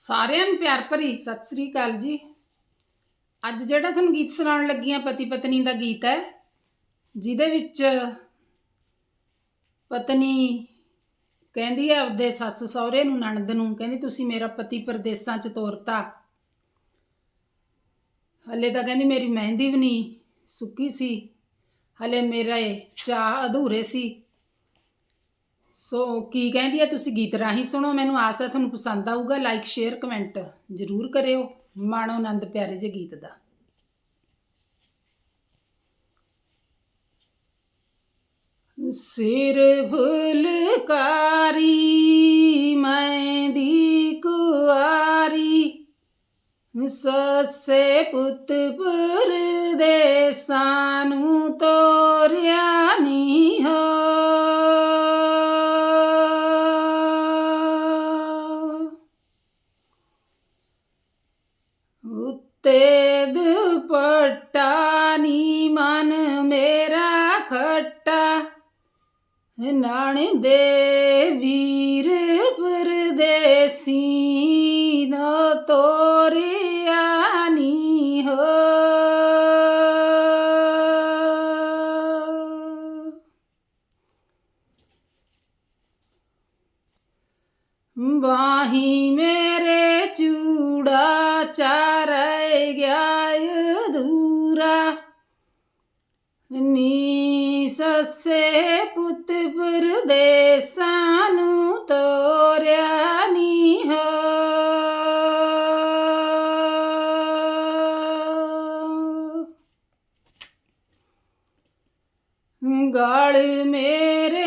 ਸਾਰਿਆਂ ਨੂੰ ਪਿਆਰ ਭਰੀ ਸਤਿ ਸ੍ਰੀ ਅਕਾਲ ਜੀ। ਅੱਜ ਜਿਹੜਾ ਤੁਹਾਨੂੰ ਗੀਤ ਸੁਣਾਉਣ ਲੱਗੀ ਹਾਂ, ਪਤੀ ਪਤਨੀ ਦਾ ਗੀਤ ਹੈ, ਜਿਹਦੇ ਵਿੱਚ ਪਤਨੀ ਕਹਿੰਦੀ ਹੈ, ਆਪਦੇ ਸੱਸ ਸਹੁਰੇ ਨੂੰ ਨਣਦ ਨੂੰ। ਕਹਿੰਦੀ, ਤੁਸੀਂ ਮੇਰਾ ਪਤੀ ਪਰਦੇਸਾਂ ਚ ਤੋਰਤਾ। ਹਲੇ ਤਾਂ ਕਹਿੰਦੀ, ਮੇਰੀ ਮਹਿੰਦੀ ਵੀ ਨਹੀਂ ਸੁੱਕੀ ਸੀ। ਹਲੇ ਮੇਰੇ ਚਾਹ ਅਧੂਰੇ ਸੀ। ਸੋ ਕੀ ਕਹਿੰਦੀ ਹੈ ਤੁਸੀਂ ਗੀਤ ਰਾਹੀਂ ਸੁਣੋ, ਮੈਨੂੰ ਆਸ ਹੈ ਤੁਹਾਨੂੰ ਪਸੰਦ ਆਊਗਾ ਲਾਈਕ ਸ਼ੇਅਰ ਕਮੈਂਟ ਜ਼ਰੂਰ ਕਰਿਓ, ਮਾਣੋ ਆਨੰਦ ਪਿਆਰੇ ਜੇ ਗੀਤ ਦਾ। ਸਿਰ ਫੁਲਕਾਰੀ ਮੈਂ ਦੀ ਕੁਆਰੀ, ਸੱਸੇ ਪੁੱਤ ਪਰਦੇਸਾਂ ਨੂੰ ਤੋਰਿਆ। ਉੱਤੇ ਦੁਪੱਟਾ ਨੀ ਮਨ ਮੇਰਾ ਖੱਟਾ। ਨਾਣ ਦੇ ਵੀਰ ਪਰਦੇਸੀ ਨਾ ਤੋਰਿਆ ਨੀ ਹੋ। ਬਾਹੀ ਮੇਰੇ ਚੂੜਾ ਚਾਰ ਗਿਆ ਅਧੂਰਾ ਨੀ ਸੱਸੇ ਪੁੱਤ ਪਰਦੇਸਾਂ ਨੂੰ ਤੋਰਿਆ ਨੀ ਹੋ ਗਾਲ ਮੇਰੇ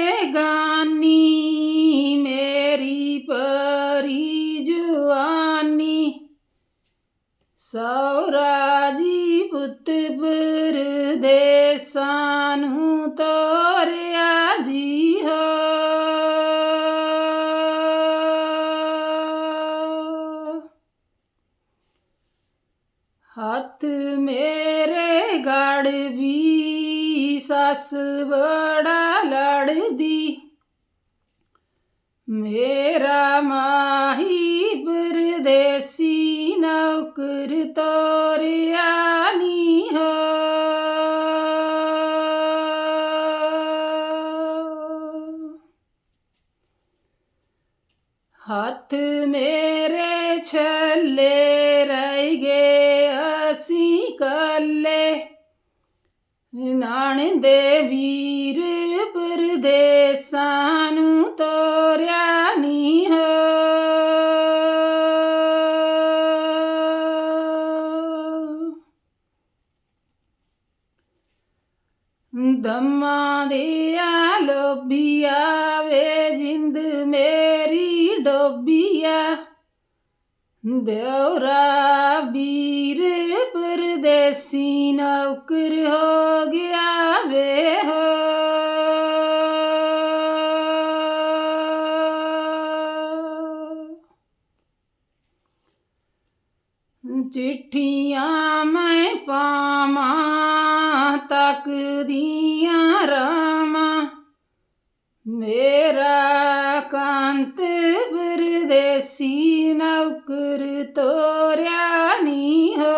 ਜੀ ਪੁੱਤ ਪਰਦੇਸਾਂ ਨੂੰ ਤੋਰਿਆ ਜੀ ਹੋ ਹੱਥ ਮੇਰੇ ਗੜ ਵੀ ਸੱਸ ਬੜਾ ਲੜਦੀ। ਮੇਰਾ ਮਾਹੀ ਪਰਦੇਸੀ ਨੌਕਰ ਤੋਰਿਆ ਹੱਥ ਮੇਰੇ ਛੱਲੇ ਰਹਿ ਗਏ ਅਸੀਂ ਕੱਲੇ। ਨਾਣ ਦੇ ਵੀਰ ਪਰਦੇਸਾਂ ਨੂੰ ਤੋਰਿਆ ਦਮਾਂ ਦੇ ਲੋਬੀਆ ਵੇ ਜਿੰਦ ਮੇਰੀ ਡੋਬੀਆ ਦੇਉਰਾ ਵੀਰ, ਪਰਦੇਸੀ ਨੌਕਰ ਹੋ ਗਿਆ ਵੇ ਹੋ। ਚਿੱਠੀਆਂ ਮੈਂ ਪਾਵਾਂ ਤੱਕਦੀ ਪਰਦੇਸੀ ਨੌਕਰ ਤੋਰਿਆ ਨੀ ਹੋ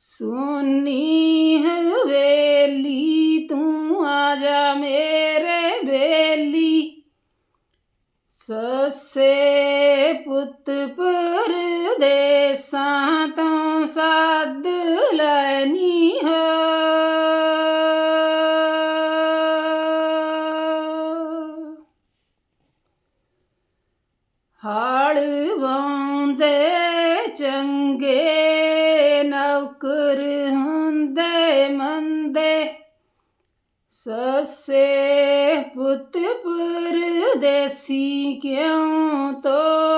ਸੋਨੀ ਹਵੇਲੀ ਤੂੰ ਆ ਜਾ ਮੇਰੇ ਬੇਲੀ। ਸੱਸੇ ਪੁੱਤ ਪਰਦੇਸਾਂ ਤੋਂ ਸੱਦ ਲੈਨੀ ਹੋ। ਹਾਲ ਵਾਉਂਦੇ ਚੰਗੇ ਨੌਕਰ ਹੁੰਦੇ ਮੰਦੇ ਸੱਸੇ ਪੁੱਤ ਪਰਦੇਸੀ ਕਿਉਂ ਤੋ